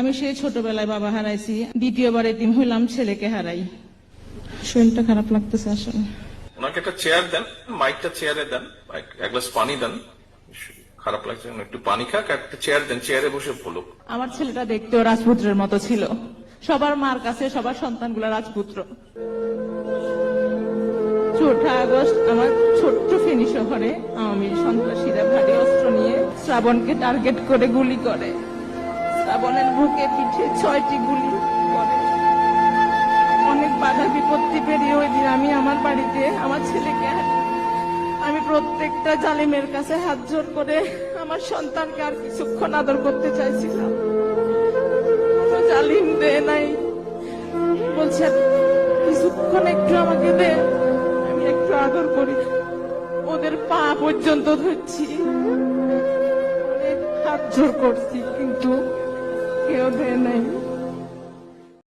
আমি সেই ছোটবেলায় বাবা হারাইছি দ্বিতীয়বার এতিম হইলাম ছেলেকে হারাই। শরীরটা খারাপ লাগতেছে আসলে। ওনাকে একটা চেয়ার দেন মাইকটা চেয়ারে দেন এক- গ্লাস পানি দেন। খারাপ লাগছে একটু পানি খাক একটা চেয়ার দেন চেয়ারে বসে বলুক। আমার ছেলেটা দেখতেও রাজপুত্রের মতো ছিল। সবার মার কাছে সবার সন্তানগুলো রাজপুত্র। চৌঠা আগস্ট আমার ছোট্ট ফেনী শহরে আওয়ামী সন্ত্রাসীরা ভারী অস্ত্র নিয়ে শ্রাবণকে টার্গেট করে গুলি করে। শ্রাবণের বুকে পিঠে ছয়টি গুলি করে। অনেক বাধা বিপত্তি পেরিয়ে ওই দিন আমি আমার বাড়িতে আমার ছেলেকে আমি প্রত্যেকটা জালিমের কাছে হাত জোর করে আমার সন্তানকে আর কিছুক্ষণ আদর করতে চাইছিলাম। জালিম দে নাই। বলছে কিছুক্ষণ একটু আমাকে দে, আমি একটু আদর করি। ওদের পা পর্যন্ত ধরছি। হাত জোর করছি, কিন্তু людини.